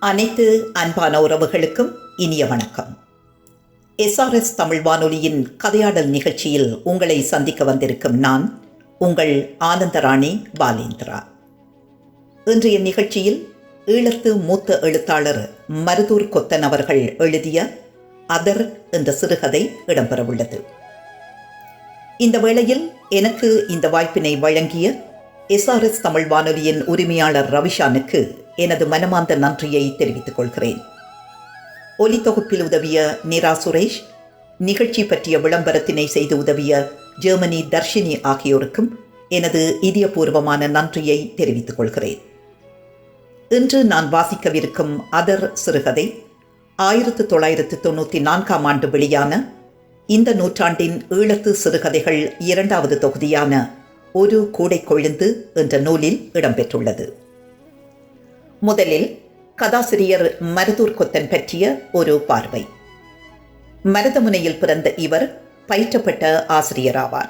அனைத்து அன்பான உறவுகளுக்கும் இனிய வணக்கம். எஸ்ஆர்எஸ் தமிழ் வானொலியின் கதையாடல் நிகழ்ச்சியில் உங்களை சந்திக்க வந்திருக்கும் நான் உங்கள் ஆனந்தராணி பாலேந்திரா. இன்றைய நிகழ்ச்சியில் ஈழத்து மூத்த எழுத்தாளர் மருதூர் கொத்தன் அவர்கள் எழுதிய அதர் என்ற சிறுகதை இடம்பெறவுள்ளது. இந்த வேளையில் எனக்கு இந்த வாய்ப்பினை வழங்கிய எஸ்ஆர்எஸ் தமிழ் வானொலியின் உரிமையாளர் ரவிஷானுக்கு எனது மனமார்ந்த நன்றியை தெரிவித்துக் கொள்கிறேன். ஒலி தொகுப்பில் உதவிய நிரா சுரேஷ் நிகழ்ச்சி பற்றிய விளம்பரத்தினை செய்து உதவிய ஜெர்மனி தர்ஷினி ஆகியோருக்கும் எனது இதயபூர்வமான நன்றியை தெரிவித்துக் கொள்கிறேன். இன்று நான் வாசிக்கவிருக்கும் அதர் சிறுகதை ஆயிரத்து தொள்ளாயிரத்து தொண்ணூற்றி நான்காம் ஆண்டு வெளியான இந்த நூற்றாண்டின் ஈழத்து சிறுகதைகள் இரண்டாவது தொகுதியான ஒரு கூடை கொழுந்து என்ற நூலில் இடம்பெற்றுள்ளது. முதலில் கதாசிரியர் மருதூர் கொத்தன் பற்றிய ஒரு பார்வை. மருதமுனையில் பிறந்த இவர் பயிற்றப்பட்ட ஆசிரியராவார்.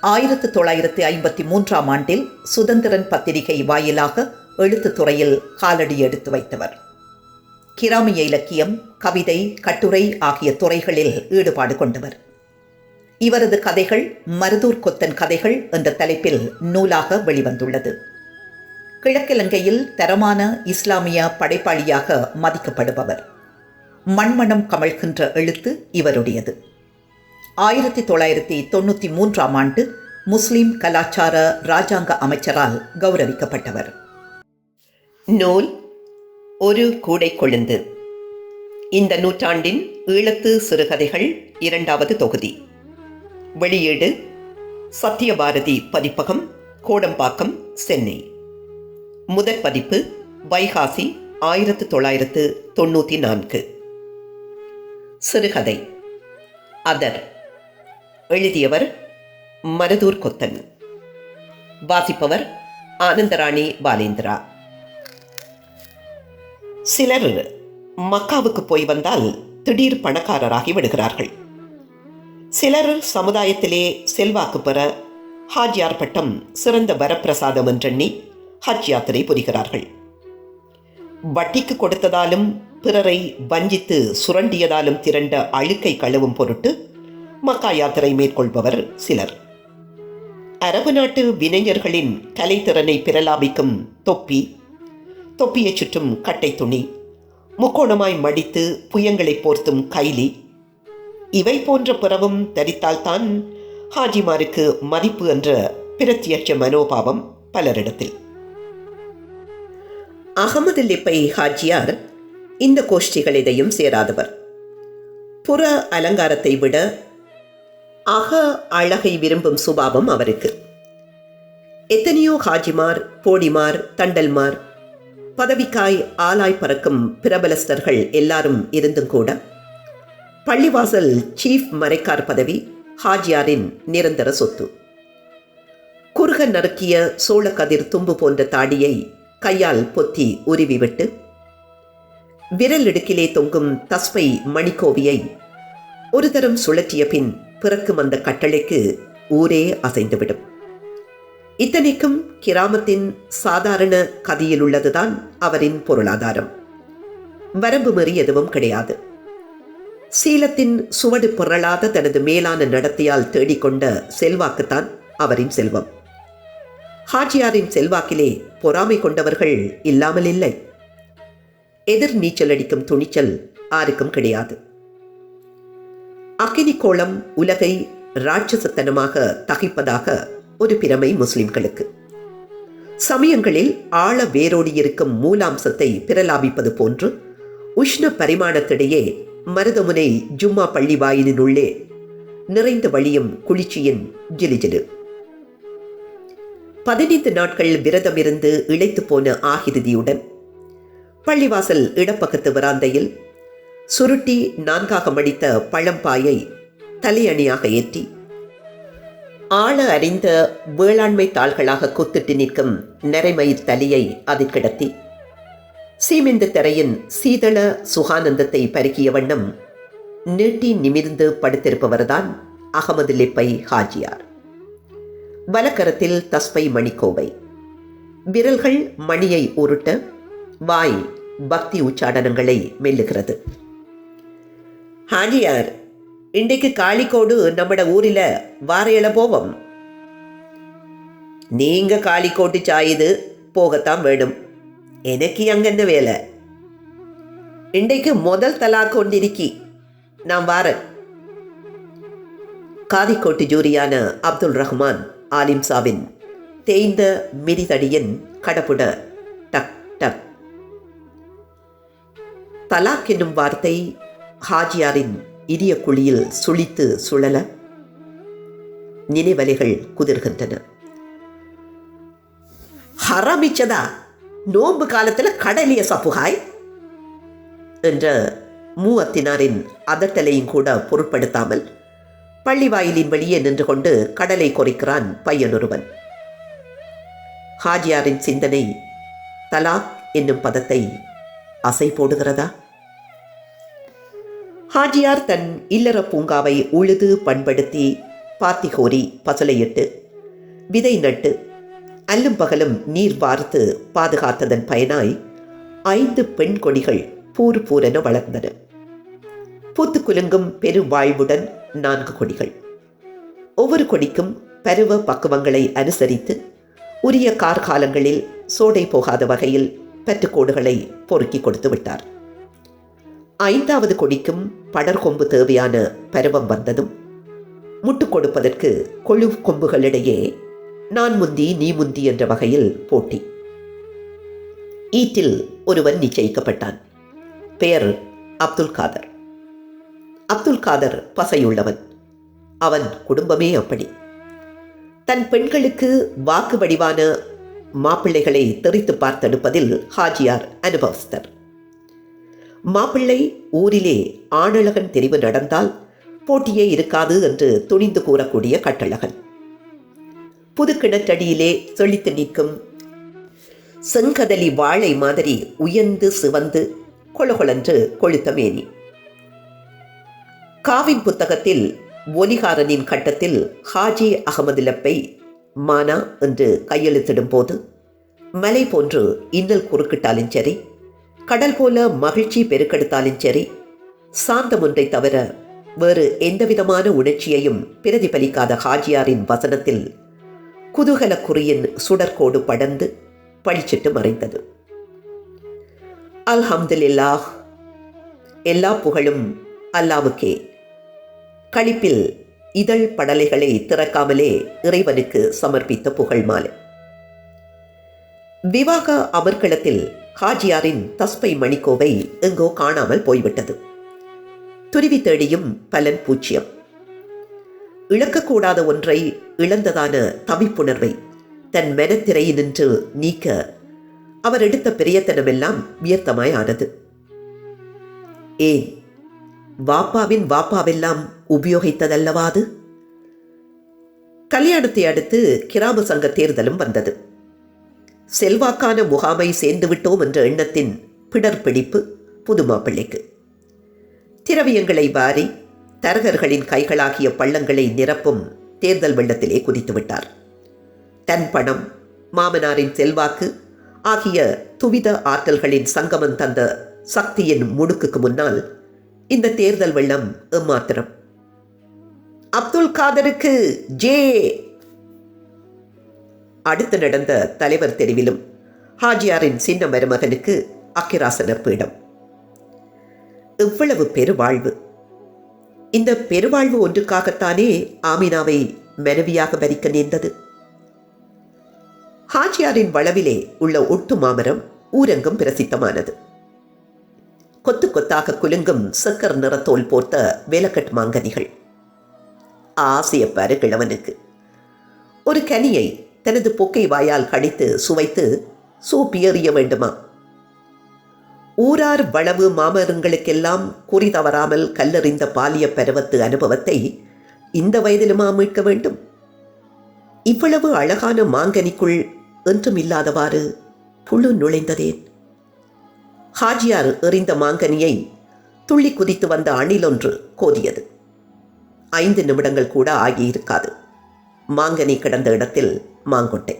ஆயிரத்து தொள்ளாயிரத்து ஐம்பத்தி மூன்றாம் ஆண்டில் சுதந்திரன் பத்திரிகை வாயிலாக எழுத்துத்துறையில் காலடி எடுத்து வைத்தவர். கிராமிய இலக்கியம் கவிதை கட்டுரை ஆகிய துறைகளில் ஈடுபாடு கொண்டவர். இவரது கதைகள் மருதூர் கொத்தன் கதைகள் என்ற தலைப்பில் நூலாக வெளிவந்துள்ளது. கிழக்கிலங்கையில் தரமான இஸ்லாமிய படைப்பாளியாக மதிக்கப்படுபவர். மண்மணம் கமழ்கின்ற எழுத்து இவருடையது. ஆயிரத்தி தொள்ளாயிரத்தி தொண்ணூற்றி மூன்றாம் ஆண்டு முஸ்லிம் கலாச்சார ராஜாங்க அமைச்சரால் கௌரவிக்கப்பட்டவர். நூல் ஒரு கூடை கொழுந்து. இந்த நூற்றாண்டின் ஈழத்து சிறுகதைகள் இரண்டாவது தொகுதி. வெளியீடு சத்யபாரதி பதிப்பகம் கோடம்பாக்கம் சென்னை. முதற் பதிப்பு வைகாசி ஆயிரத்து தொள்ளாயிரத்து தொண்ணூற்றி நான்கு. சிறுகதை அதர். எழுதியவர் மருதூர் கொத்தன். வாசிப்பவர் ஆனந்தராணி பாலேந்திரா. சிலர் மக்காவுக்கு போய் வந்தால் திடீர் பணக்காரராகி விடுகிறார்கள். சிலர் சமுதாயத்திலே செல்வாக்கு பெற ஹாஜியார் பட்டம் சிறந்த வரப்பிரசாதம் என்றெண்ணி ஹஜ் யாத்திரை புரிகிறார்கள். வட்டிக்கு கொடுத்ததாலும் பிறரை வஞ்சித்து சுரண்டியதாலும் திரண்ட அழுக்கை கழுவும் பொருட்டு மக்கா யாத்திரை மேற்கொள்பவர் சிலர். அரபு நாட்டு வினைஞர்களின் கலைத்திறனை பிரலாபிக்கும் தொப்பி தொப்பியைச் சுற்றும் கட்டை துணி முக்கோணமாய் மடித்து புயங்களை போர்த்தும் கைலி இவை போன்ற பிறவும் தரித்தால்தான் ஹாஜிமாருக்கு மதிப்பு என்ற பிரத்தியட்ச மனோபாவம் பலரிடத்தில். அகமது லிப்பை ஹாஜியார் இந்த கோஷ்டிகள் எதையும் சேராதவர். புற அலங்காரத்தை விட அக அழகை விரும்பும் சுபாவம் அவருக்கு. எத்தனையோ ஹாஜிமார் போடிமார் தண்டல்மார் பதவிக்காய் ஆலாய் பறக்கும் பிரபலஸ்தர்கள் எல்லாரும் இருந்தும் கூட பள்ளிவாசல் சீஃப் மறைக்கார் பதவி ஹாஜியாரின் நிரந்தர சொத்து. குறுக நறுக்கிய சோளக்கதிர் தும்பு போன்ற தாடியை கையால் பொத்தி உருவிவிட்டு விரல் இடுக்கிலே தொங்கும் தஸ்மை மணிக்கோவியை ஒரு தரம் சுழற்றிய பின் பிறக்கும் அந்த கட்டளைக்கு ஊரே அசைந்துவிடும். இத்தனைக்கும் கிராமத்தின் சாதாரண கதியில் உள்ளதுதான் அவரின் பொருளாதாரம். வரம்பு மீறி எதுவும் கிடையாது. சீலத்தின் சுவடு புரளாத தனது மேலான நடத்தையால் தேடிக்கொண்ட செல்வாக்குத்தான் அவரின் செல்வம். ஹாஜியாரின் செல்வாக்கிலே பொறாமை கொண்டவர்கள் இல்லாமல் இல்லை. எதிர் நீச்சல் அடிக்கும் துணிச்சல் ஆருக்கும் கிடையாது. அக்கினி கோளம் உலகை ராட்சசத்தனமாக தகிப்பதாக ஒரு பிரமை முஸ்லிம்களுக்கு. சமயங்களில் ஆழ வேரோடி இருக்கும் மூலாம்சத்தை பிரலாபிப்பது போன்று உஷ்ண பரிமாணத்திடையே மருதமுனை ஜும்மா பள்ளி வாயிலினுள்ளே நிறைந்த வழியும் குளிர்ச்சியின் ஜிலிஜிலு பதினைந்து நாட்கள் விரதமிருந்து இழைத்து போன ஆகிருதியுடன் பள்ளிவாசல் இடப்பக்கத்து வராந்தையில் சுருட்டி நான்காக மடித்த பழம்பாயை தலையணியாக ஏற்றி ஆழ அறிந்த வேளாண்மை தாள்களாக கொத்திட்டு நிற்கும் நரைமயிர் தலையை அதில் கிடத்தி சீமிந்து தரையின் சீதள சுகானந்தத்தை பருக்கிய வண்ணம் நீட்டி நிமிர்ந்து படுத்திருப்பவர்தான் அகமது லிப்பை ஹாஜியார். வலக்கரத்தில் தஸ்பை மணிக்கோவை. விரல்கள் மணியை உருட்ட வாய் பக்தி உச்சாடனங்களை மெல்லுகிறது. ஹாஜியார் இன்றைக்கு காளிக்கோடு நம்மட ஊரில் வாரையில போவோம். நீங்க காளிக்கோட்டு சாயுது போகத்தான் வேணும். எனக்கு அங்கென்ன வேலை. இன்றைக்கு முதல் தலாக் கொண்டிருக்கி நான் வாரன். காதிக்கோட்டு ஜூரியான அப்துல் ரஹ்மான் ஆலிம் சாவின் தேய்ந்த மிதிதடியின் கடப்புட டக் டக். தலாக் என்னும் வார்த்தை ஹாஜியாரின் இரிய குழியில் சுழித்து சுழல நினைவலைகள் குதிர்கின்றன. ஹராமிச்சதா? நோன்பு காலத்தில் கடலிய சப்புகாய் என்ற மூவத்தினாரின் அதட்டலையும் கூட பொருட்படுத்தாமல் பள்ளி வாயிலின் வெளியே நின்று கொண்டு கடலை கொறிக்கிறான் பையனொருவன் ஹாஜியாரின் சிந்தனை தலாக் என்னும் பதத்தை அசை போடுகிறதா? ஹாஜியார் தன் இல்லற பூங்காவை உழுது பண்படுத்தி பாத்தி கோரி பசலையிட்டு விதை நட்டு அல்லும் பகலும் நீர் வார்த்து பாதுகாத்ததன் பயனாய் ஐந்து பெண் கொடிகள் பூர் பூரென வளர்ந்தன. பூத்து குலுங்கும் பெருவாழ்வுடன் நான்கு கொடிகள். ஒவ்வொரு கொடிக்கும் பருவ பக்குவங்களை அனுசரித்து உரிய கார்காலங்களில் சோடை போகாத வகையில் பற்றுக்கோடுகளை பொறுக்கி கொடுத்து விட்டார். ஐந்தாவது கொடிக்கும் படர்கொம்பு தேவையான பருவம் வந்ததும் முட்டு கொடுப்பதற்கு கொழு கொம்புகளிடையே நான் முந்தி நீ முந்தி என்ற வகையில் போட்டி. ஈட்டில் ஒருவன் நிச்சயிக்கப்பட்டான். பெயர் அப்துல் காதர். அப்துல் காதர் பசையுள்ளவன். அவன் குடும்பமே அப்படி. தன் பெண்களுக்கு வாக்கு வடிவான மாப்பிள்ளைகளை தெரித்து பார்த்தெடுப்பதில் ஹாஜியார் அனுபவஸ்தர். மாப்பிள்ளை ஊரிலே ஆணழகன் தெரிவு நடந்தால் போட்டியே இருக்காது என்று துணிந்து கூறக்கூடிய கட்டழகன். புது கிணற்றடியிலே செழித்து நிற்கும். செங்கதலி வாழை மாதிரி உயர்ந்து சிவந்து கொழகொழன்று கொழுத்த மேனி. காவின் புத்தகத்தில் ஒலிகாரனின் கட்டத்தில் ஹாஜி அகமது லப்பை மானா என்று கையெழுத்திடும் போது மலை போன்று இன்னல் குறுக்கிட்டாலும் சரி கடல் போல மகிழ்ச்சி பெருக்கெடுத்தாலும் சரி சாந்தம் ஒன்றை தவிர வேறு எந்தவிதமான உணர்ச்சியையும் பிரதிபலிக்காத ஹாஜியாரின் வசனத்தில் குதூகலக்குறியின் சுடற்கோடு படர்ந்து பழிச்சிட்டு மறைந்தது. அல்ஹம்துலில்லாஹ் எல்லா புகழும் அல்லாவுக்கே. களிப்பில் இதழ் படலைகளை திறக்காமலே இறைவனுக்கு சமர்ப்பித்த புகழ் மாலை. விவாக அமர்க்களத்தில் ஹாஜியாரின் தஸ்பை மணிக்கோவை எங்கோ காணாமல் போய்விட்டது. துருவி தேடியும் பலன் பூச்சியம். இழக்கக்கூடாத ஒன்றை இழந்ததான தவிப்புணர்வை தன் மனத்திரையினின்று நீக்க அவர் எடுத்த பிரியத்தனமெல்லாம் வியர்த்தமாய் ஆனது ஏன்? வாப்பாவின் வாப்பாவெல்லாம் உபயோகித்ததல்லவா அது? கல்யாணத்தை அடுத்து கிராம சங்க தேர்தலும் வந்தது. செல்வாக்கான முகாமை சேர்ந்து விட்டோம் என்ற எண்ணத்தின் பிடர் பிடிப்பு புது மாப்பிள்ளைக்கு திரவியங்களை வாரி தரகர்களின் கைகளாகிய பள்ளங்களை நிரப்பும் தேர்தல் வெள்ளத்திலே குதித்துவிட்டார். தன் பணம் மாமனாரின் செல்வாக்கு ஆகிய துவித ஆற்றல்களின் சங்கமம் தந்த சக்தியின் முடுக்குக்கு முன்னால் இந்த தேர்தல் வெள்ளம் எம்மாத்திரம். அப்துல் காதருக்கு ஜே. அடுத்து நடந்த தலைவர் தெரிவிலும் ஹாஜியாரின் சின்ன மருமகனுக்கு அக்கிராசனர் பீடம். இவ்வளவு பெருவாழ்வு இந்த பெருவாழ்வு ஒன்றுக்காகத்தானே ஆமினாவை மனைவியாக வரிக்க நேர்ந்தது. ஹாஜியாரின் வளவிலே உள்ள ஒட்டு மாமரம் ஊரங்கும் பிரசித்தமானது. கொத்து கொத்தாக குலுங்கும் சக்கர் நிறத்தோல் போர்த்த வேலக்கட் மாங்கனிகள். ஆசையப்பாரு கிழவனுக்கு ஒரு கனியை தனது பொக்கை வாயால் கடித்து சுவைத்து சூப்பி எறிய வேண்டுமா? ஊரார் வளவு மாமரங்களுக்கெல்லாம் குறி தவறாமல் கல்லறிந்த பாலிய பருவத்து அனுபவத்தை இந்த வயதிலுமா மீட்க வேண்டும்? இவ்வளவு அழகான மாங்கனிக்குள் என்றும் இல்லாதவாறு புழு நுழைந்ததேன். ஹாஜியார் எறிந்த மாங்கனியை துள்ளி குதித்து வந்த அணிலொன்று கோதியது. ஐந்து நிமிடங்கள் கூட ஆகியிருக்காது. மாங்கனி கிடந்த இடத்தில் மாங்கொட்டை.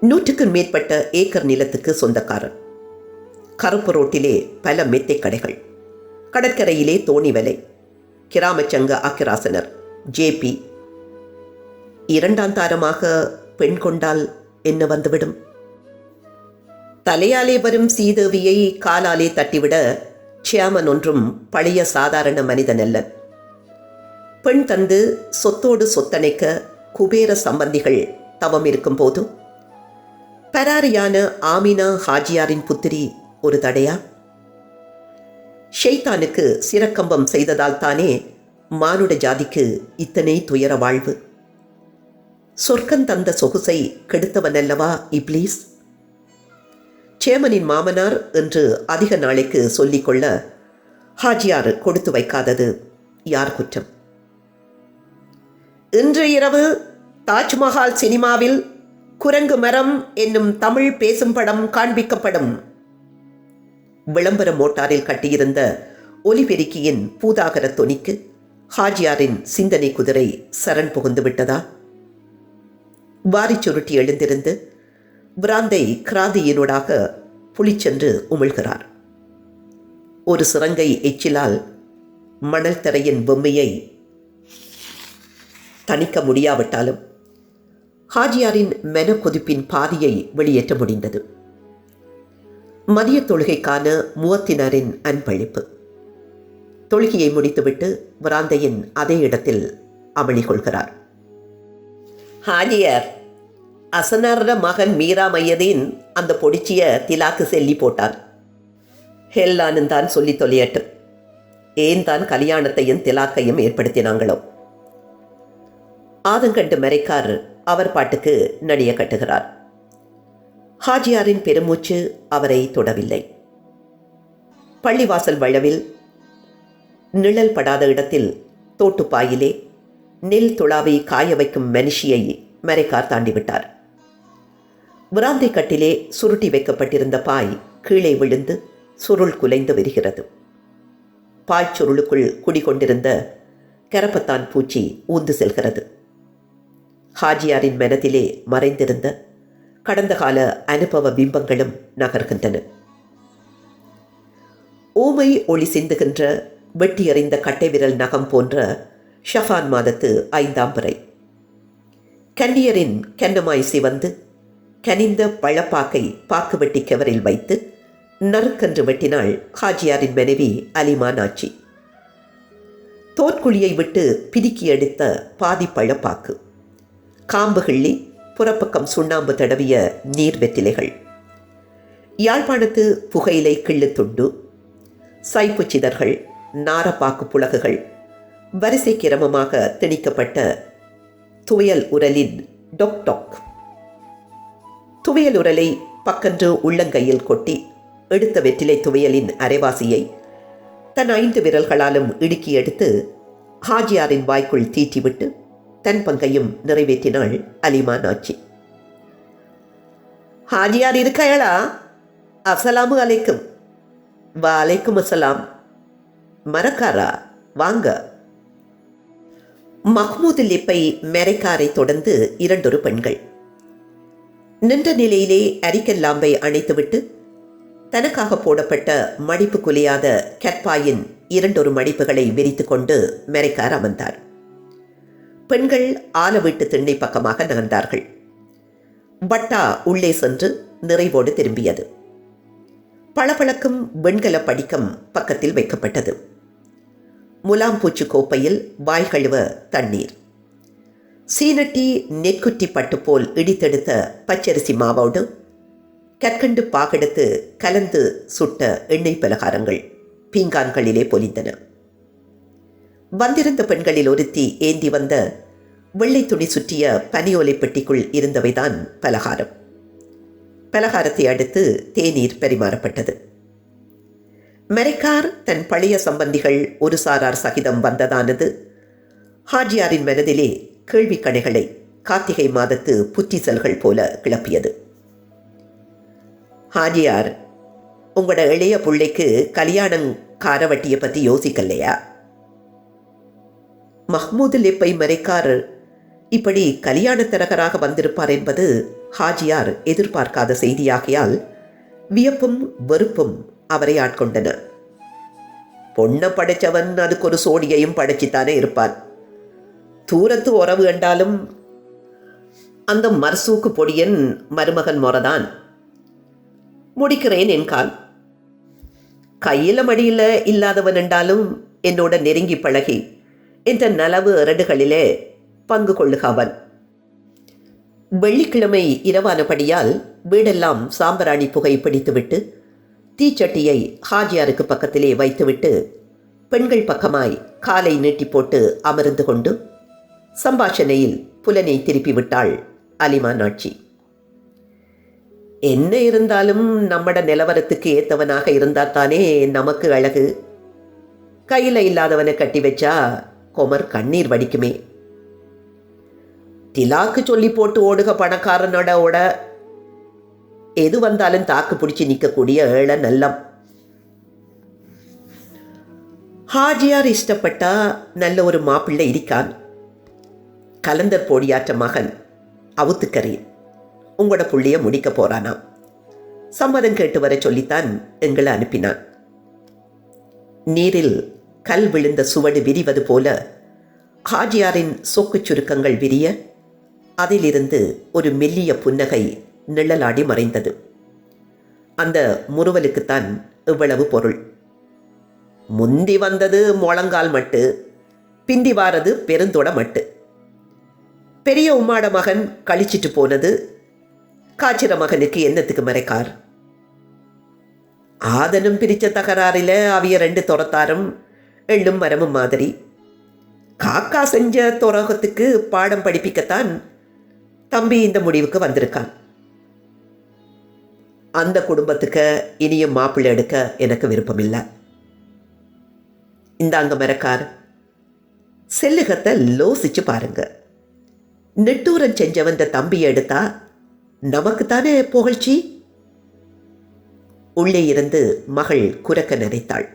நூற்றுக்கும் மேற்பட்ட ஏக்கர் நிலத்துக்கு சொந்தக்காரன். கருப்பு ரோட்டிலே பல மெத்தை கடைகள். கடற்கரையிலே தோணி வலை. கிராமச்சங்க அக்கிராசனர் ஜேபி இரண்டாம் தாரமாக பெண் கொண்டால் என்ன வந்துவிடும்? தலையாலே வரும் சீதேவியை காலாலே தட்டிவிட சியாமன் ஒன்றும் பழைய சாதாரண மனிதன் அல்ல. பெண் தந்து சொத்தோடு சொத்தணைக்க குபேர சம்பந்திகள் தவம் இருக்கும் போதும் பராரியான ஆமினா ஹாஜியாரின் புத்திரி ஒரு தடையா? ஷெய்தானுக்கு சிறக்கம்பம் செய்ததால் தானே மானுட ஜாதிக்கு இத்தனை துயர வாழ்வு. சொர்க்கம் தந்த சொகுசை கெடுத்தவனல்லவா இப்ளீஸ்? சேமனின் மாமனார் என்று அதிக நாளைக்கு சொல்லிக்கொள்ள ஹாஜியார் கொடுத்து வைக்காதது யார் குற்றம்? இன்று இரவு தாஜ்மஹால் சினிமாவில் குரங்கு மரம் என்னும் தமிழ் பேசும் படம் காண்பிக்கப்படும் விளம்பர மோட்டாரில் கட்டியிருந்த ஒலிபெருக்கியின் பூதாகர தொனிக்கு ஹாஜியாரின் சிந்தனை குதிரை சரண் புகுந்து விட்டதா? வாரிச் சுருட்டி எழுந்திருந்து பிராந்தை கிராந்தியினூடாக புளிச்சென்று உமிழ்கிறார். ஒரு சிறங்கை எச்சிலால் மணல் தரையின் பொம்மையை தணிக்க முடியாவிட்டாலும் ஹாஜியாரின் மென கொதிப்பின் பாதியை வெளியேற்ற முடிந்தது. மதிய தொழுகைக்கான முவத்தினரின் அன்பளிப்பு. தொழுகையை முடித்துவிட்டு பிராந்தையின் அதே இடத்தில் அமளி கொள்கிறார். ஹாஜியர் அசனார மகன் மீரா மையதின் அந்த பொடிச்சிய திலாக்கு செல்லி போட்டான். ஹெல்லானு தான் சொல்லி தொலையட்டு ஏன் தான் கல்யாணத்தையும் திலாக்கையும் ஏற்படுத்தினாங்களோ. ஆதங்கண்டு மறைக்கார் அவர் பாட்டுக்கு நடிய கட்டுகிறார். ஹாஜியாரின் பெருமூச்சு அவரை தொடவில்லை. பள்ளிவாசல் வளவில் நிழல் படாத இடத்தில் தோட்டுப்பாயிலே நெல் துளாவை காய வைக்கும் மனுஷியை மறைக்கார் தாண்டிவிட்டார். விராந்தை கட்டிலே சுருட்டி வைக்கப்பட்டிருந்த பாய் கீழே விழுந்து சுருள் குலைந்து வருகிறது. பாய் சுருளுக்குள் குடிகொண்டிருந்த கரப்பத்தான் பூச்சி ஊந்து செல்கிறது. ஹாஜியாரின் மனதிலே மறைந்திருந்த கடந்த கால அனுபவ பிம்பங்களும் நகர்கின்றன. ஊமை ஒளி சிந்துகின்ற வெட்டி எறிந்த கட்டை விரல் நகம் போன்ற ஷஃபான் மாதத்து ஐந்தாம் பிறை. கன்னியரின் கன்னமாய் சிவந்து கனிந்த பழப்பாக்கை பாக்கு வெட்டி கவரில் வைத்து நறுக்கன்று வெட்டினாள் ஹாஜியாரின் மனைவி அலிமா நாச்சி. தோற்குழியை விட்டு பிதுக்கி எடுத்த பாதி பழப்பாக்கு. காம்பு கிள்ளி புறப்பக்கம் சுண்ணாம்பு தடவிய நீர் வெற்றிலைகள். யாழ்ப்பாணத்து புகையிலை கிள்ளு துண்டு சைப்பு சிதர்கள் நாரப்பாக்கு புலகுகள் வரிசை கிரமமாக திணிக்கப்பட்ட துவையல் உரலின் டொக் டொக். துவையல் உரலை பக்கன்று உள்ளங்கையில் கொட்டி எடுத்த வெற்றிலை துவையலின் அரைவாசியை தன் ஐந்து விரல்களாலும் இடுக்கி எடுத்து ஹாஜியாரின் வாய்க்குள் தீட்டிவிட்டு தன் பங்கையும் நிறைவேற்றினாள் அலிமா நாச்சி. ஹாஜியார் இருக்கையாளா? அசலாமு அலைக்கும். வா அலைக்கும் அசலாம் மரக்காரா வாங்க. மஹ்மூது லிப்பை மெரைக்காரை தொடர்ந்து இரண்டொரு பெண்கள். நின்ற நிலையிலே அரிக்கல் லாம்பை அணைத்துவிட்டு தனக்காக போடப்பட்ட மடிப்பு குலையாத கற்பாயின் இரண்டொரு மடிப்புகளை விரித்து கொண்டு மெரைக்கார் அமர்ந்தார். பெண்கள் ஆல வீட்டு திண்ணை பக்கமாக நகர்ந்தார்கள். பட்டா உள்ளே சென்று நிறைவோடு திரும்பியது. பளபளக்கும் வெண்கல படிக்கம் பக்கத்தில் வைக்கப்பட்டது. முலாம்பூச்சு கோப்பையில் வாய் கழுவ தண்ணீர். சீனட்டி நெற்குட்டி பட்டு போல் இடித்தெடுத்த பச்சரிசி மாவோடு கற்கண்டு பாகெடுத்து கலந்து சுட்ட எண்ணெய் பலகாரங்கள் பீங்கான்களிலே பொலிந்தன. வந்திருந்த பெண்களில் ஒருத்தி ஏந்தி வந்த வெள்ளை துணி சுற்றிய பனியோலை பெட்டிக்குள் இருந்தவைதான் பலகாரம். பலகாரத்தை அடுத்து தேநீர் பரிமாறப்பட்டது. மெரைக்கார் தன் பழைய சம்பந்திகள் ஒரு சாரார் சகிதம் வந்ததானது. ஹாஜியாரின் மனதிலே கேள்விக் கணைகளை கார்த்திகை மாதத்து புத்திசல்கள் போல கிளப்பியது. ஹாஜியார் உங்களோட இளைய பிள்ளைக்கு கல்யாணம் காரவட்டியை பற்றி யோசிக்கலையா? மஹ்மூது லிப்பை மறைக்கார் இப்படி கல்யாண தரகராக வந்திருப்பார் என்பது ஹாஜியார் எதிர்பார்க்காத செய்தியாகையால் வியப்பும் வெறுப்பும் அவரை ஆட்கொண்டன பொண்ணை படைச்சவன் அதுக்கு ஒரு சோடியையும் படைச்சித்தானே இருப்பான் தூரத்து உறவு என்றாலும் அந்த மர்சூக்கு பொடியன் மருமகன் முறதான் முடிக்கிறேன் என் கால். கையில மடியில இல்லாதவன் என்றாலும் என்னோட நெருங்கி பழகி என்ற நலவு இரடுகளிலே பங்கு கொள்ளுகவன் வெள்ளிக்கிழமை இரவானபடியால் வீடெல்லாம் சாம்பராணி புகை பிடித்துவிட்டு தீச்சட்டியை ஹாஜியாருக்கு பக்கத்திலே வைத்துவிட்டு பெண்கள் பக்கமாய் காலை நீட்டி போட்டு அமர்ந்து கொண்டு சம்பாஷணையில் புலனை திருப்பி விட்டாள் அலிமா நாட்சி என்ன இருந்தாலும் நம்மட நிலவரத்துக்கு ஏத்தவனாக இருந்தாத்தானே நமக்கு அழகு. கையில் இல்லாதவனை கட்டி வச்சா கொமர் கண்ணீர் வடிக்குமே. திலாக்கு சொல்லி போட்டு ஓடுக பணக்காரனோட ஓட. எது வந்தாலும் தாக்கு பிடிச்சி நிற்கக்கூடிய ஏழ நல்லம். ஹாஜியார் இஷ்டப்பட்டா நல்ல ஒரு மாப்பிள்ளை இருக்கான். கலந்தர் போடியாற்ற மகன் அவுத்துக்கறேன் உங்களோட புள்ளைய முடிக்க போறானாம் சம்மதம் கேட்டு வர சொல்லித்தான் எங்களை அனுப்பினான். நீரில் கல் விழுந்த சுவடு விரிவது போல ஹாஜியாரின் சொக்குச் சுருக்கங்கள் விரிய அதிலிருந்து ஒரு மெல்லிய புன்னகை நிழலாடி மறைந்தது. அந்த முறுவலுக்குத்தான் இவ்வளவு பொருள். முந்தி வந்தது முழங்கால் மட்டு பிந்தி வாரது பெருந்தொட மட்டு. பெரிய உம்மாட மகன் கழிச்சிட்டு போனது காய்ச்சிற மகனுக்கு என்னத்துக்கு மறைக்கார்? ஆதனும் பிரிச்ச தகராறில அவிய ரெண்டு துரத்தாரும் எள்ளும் மரமும் மாதிரி. காக்கா செஞ்ச துரோகத்துக்கு பாடம் படிப்பிக்கத்தான் தம்பி இந்த முடிவுக்கு வந்திருக்கான். அந்த குடும்பத்துக்கு இனியும் மாப்பிள்ளை எடுக்க எனக்கு விருப்பமில்லை. இந்தாங்க மரக்கார் செல்லுகத்தை லோசிச்சு பாருங்க. நெட்டூரன் செஞ்சவன் இந்த தம்பியை எடுத்தா நமக்கு தானே புகழ்ச்சி? உள்ளே இருந்து மகள் குரக்க நினைத்தாள்.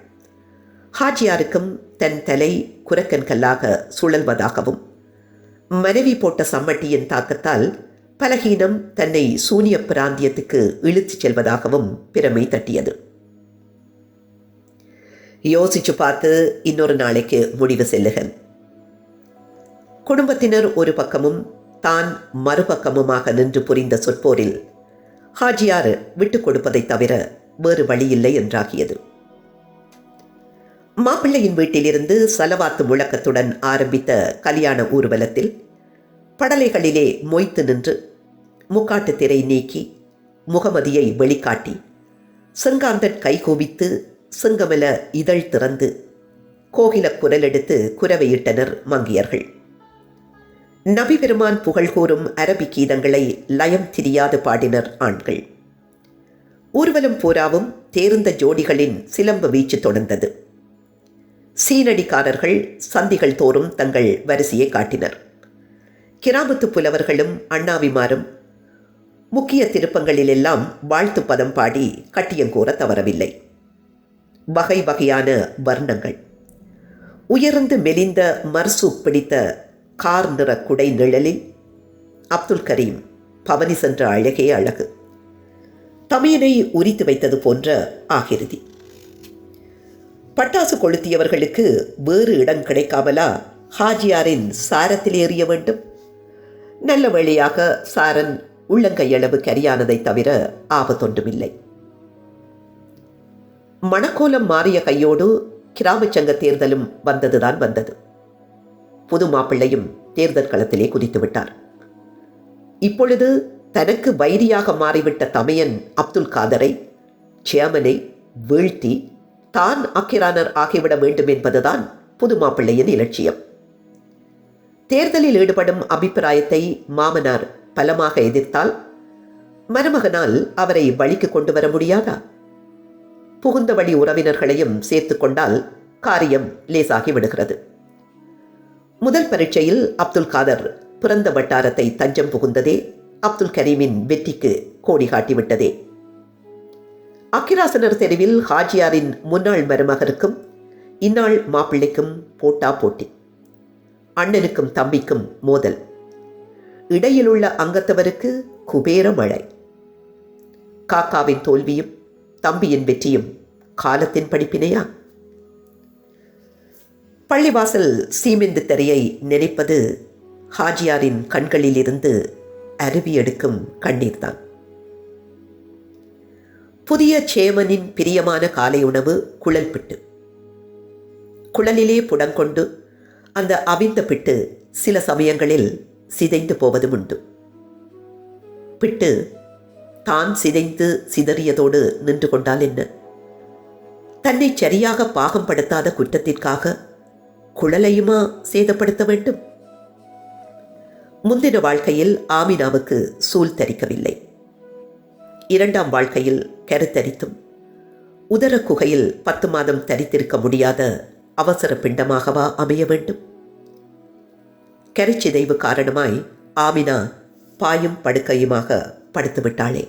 ஹாஜியாருக்கும் தன் தலை குரக்கன் கல்லாக சுழல்வதாகவும் மனைவி போட்ட சம்மட்டியின் தாக்கத்தால் பலகீனம் தன்னை சூனிய பிராந்தியத்துக்கு இழுத்துச் செல்வதாகவும் பிரமை தட்டியது. யோசிச்சு பார்த்து இன்னொரு நாளைக்கு முடிவு செல்லுகன் குடும்பத்தினர் ஒரு பக்கமும் தான் மறுபக்கமுமாக நின்று புரிந்த சொற்போரில் ஹாஜியார் விட்டுக் கொடுப்பதைத் தவிர வேறு வழியில்லை என்றாகியது. மாப்பிள்ளையின் வீட்டிலிருந்து சலவாத்து முழக்கத்துடன் ஆரம்பித்த கல்யாண ஊர்வலத்தில் படலைகளிலே மொய்த்து நின்று முக்காட்டு திரை நீக்கி முகமதியை வெளிக்காட்டி செங்காந்தன் கைகூவித்து செங்கமல இதழ் திறந்து கோகில குரல் எடுத்து குரவையிட்டனர் மங்கியர்கள். நபிபெருமான் புகழ் கூறும் அரபி கீதங்களை லயம் திரியாது பாடினர் ஆண்கள். ஊர்வலம் பூராவும் தேர்ந்த ஜோடிகளின் சிலம்பு வீச்சு தொடர்ந்தது. சீனடிக்காரர்கள் சந்திகள் தோறும் தங்கள் வரிசையை காட்டினர். கிராமத்து புலவர்களும் அண்ணாவிமாரும் முக்கிய திருப்பங்களிலெல்லாம் வாழ்த்து பதம் பாடி கட்டியங்கூற தவறவில்லை. வகை வகையான வர்ணங்கள். உயர்ந்து மெலிந்த மர்சு பிடித்த கார் நிற குடை நிழலில் அப்துல் கரீம் பவனி சென்ற அழகே அழகு. தமிழனை உரித்து வைத்தது போன்ற ஆகிருதி. பட்டாசு கொளுத்தியவர்களுக்கு வேறு இடம் கிடைக்காமலா ஹாஜியாரின் சாரத்தில் ஏறிய வேண்டும்? நல்ல வழியாக சாரன் உள்ளங்கையளவு கரியானதை தவிர ஆபத்தொன்றுமில்லை. மணக்கோலம் மாறிய கையோடு கிராமச் சங்க தேர்தலும் வந்ததுதான் வந்தது. புது மாப்பிள்ளையும் தேர்தல் களத்திலே குதித்து விட்டார். இப்பொழுது தனக்கு வைரியாக மாறிவிட்ட தமையன் அப்துல் காதரை சேமனை வீழ்த்தி தான் அக்கிரானர் ஆகிவிட வேண்டும் என்பதுதான் புது மாப்பிள்ளையின் இலட்சியம். தேர்தலில் ஈடுபடும் அபிப்பிராயத்தை மாமனார் பலமாக எதிர்த்தால் மருமகனால் அவரை வழிக்கு கொண்டு வர முடியாதா? புகுந்த வழி உறவினர்களையும் சேர்த்து கொண்டால் காரியம் லேசாகி விடுகிறது. முதல் பரீட்சையில் அப்துல் காதர் பிறந்த வட்டாரத்தை தஞ்சம் புகுந்ததே அப்துல் கரீமின் வெற்றிக்கு கோடி காட்டிவிட்டதே. அக்கிராசனர் தெருவில் ஹாஜியாரின் முன்னாள் மருமகனுக்கும் இந்நாள் மாப்பிள்ளைக்கும் போட்டா போட்டி. அண்ணனுக்கும் தம்பிக்கும் மோதல். இடையிலுள்ள அங்கத்தவருக்கு குபேர மழை. காக்காவின் தோல்வியும் தம்பியின் வெற்றியும் காலத்தின் படிப்பினையா? பள்ளிவாசல் சீமெந்து தரையை நினைப்பது ஹாஜியாரின் கண்களிலிருந்து அருவி எடுக்கும் கண்ணீர்தான். புதிய சேமனின் பிரியமான காலை உணவு குழல் பிட்டு குழலிலே புடங்கொண்டு அந்த அவிந்த பிட்டு சில சமயங்களில் சிதைந்து போவதும் உண்டு. பிட்டு தான் சிதைந்து சிதறியதோடு நின்று கொண்டால் என்ன? தன்னை சரியாக பாகம் படுத்தாத குற்றத்திற்காக குழலையுமா சேதப்படுத்த வேண்டும்? முந்தின வாழ்க்கையில் ஆமினாவுக்கு சூழ் தரிக்கவில்லை. இரண்டாம் வாழ்க்கையில் கருத்தரித்தும் உதர குகையில் பத்து மாதம் தரித்திருக்க முடியாத அவசர பிண்டமாகவா அமைய வேண்டும்? கரிச்சிதைவு காரணமாய் ஆமினா பாயும் படுக்கையுமாக படுத்துவிட்டாளே.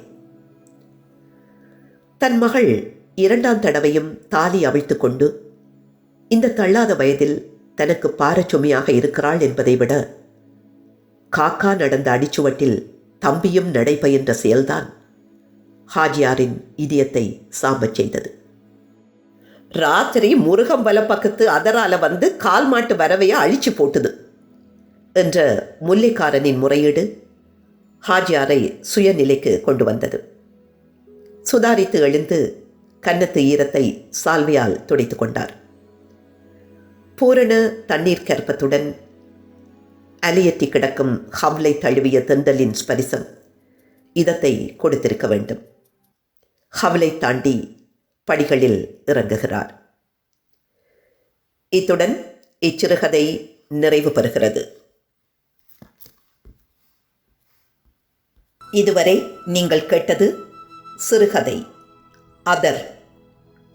தன் மகள் இரண்டாம் தடவையும் தாலி அவிழ்த்து கொண்டு இந்த தள்ளாத வயதில் தனக்கு பாரச்சுமையாக இருக்கிறாள் என்பதை விட காக்கா நடந்த அடிச்சுவட்டில் தம்பியும் நடைபயின்ற செயல்தான். ஹாஜியாரின் இதயத்தை சாம்பச் செய்தது. ராத்திரி முருகம் வல பக்கத்து அதரால வந்து கால் மாட்டு வரவையை அழிச்சு போட்டுது என்ற முல்லைக்காரனின் முறையீடு ஹாஜியாரை சுயநிலைக்கு கொண்டு வந்தது. சுதாரித்து எழுந்து கன்னத்து ஈரத்தை சால்வையால் துடைத்து கொண்டார். பூரண தண்ணீர் கற்பத்துடன் அலையற்றி கிடக்கும் ஹவ்லை தழுவிய தெந்தலின் ஸ்பரிசம் இதத்தை கொடுத்திருக்க வேண்டும். ஹவலை தாண்டி படிகளில் இறங்குகிறார். இத்துடன் இச்சிறுகதை நிறைவு பெறுகிறது. இதுவரை நீங்கள் கேட்டது சிறுகதை. அதர்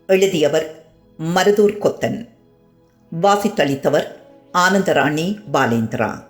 எழுதியவர் மருதூர் கொத்தன் வாசித்தளித்தவர் ஆனந்தராணி பாலேந்திரா.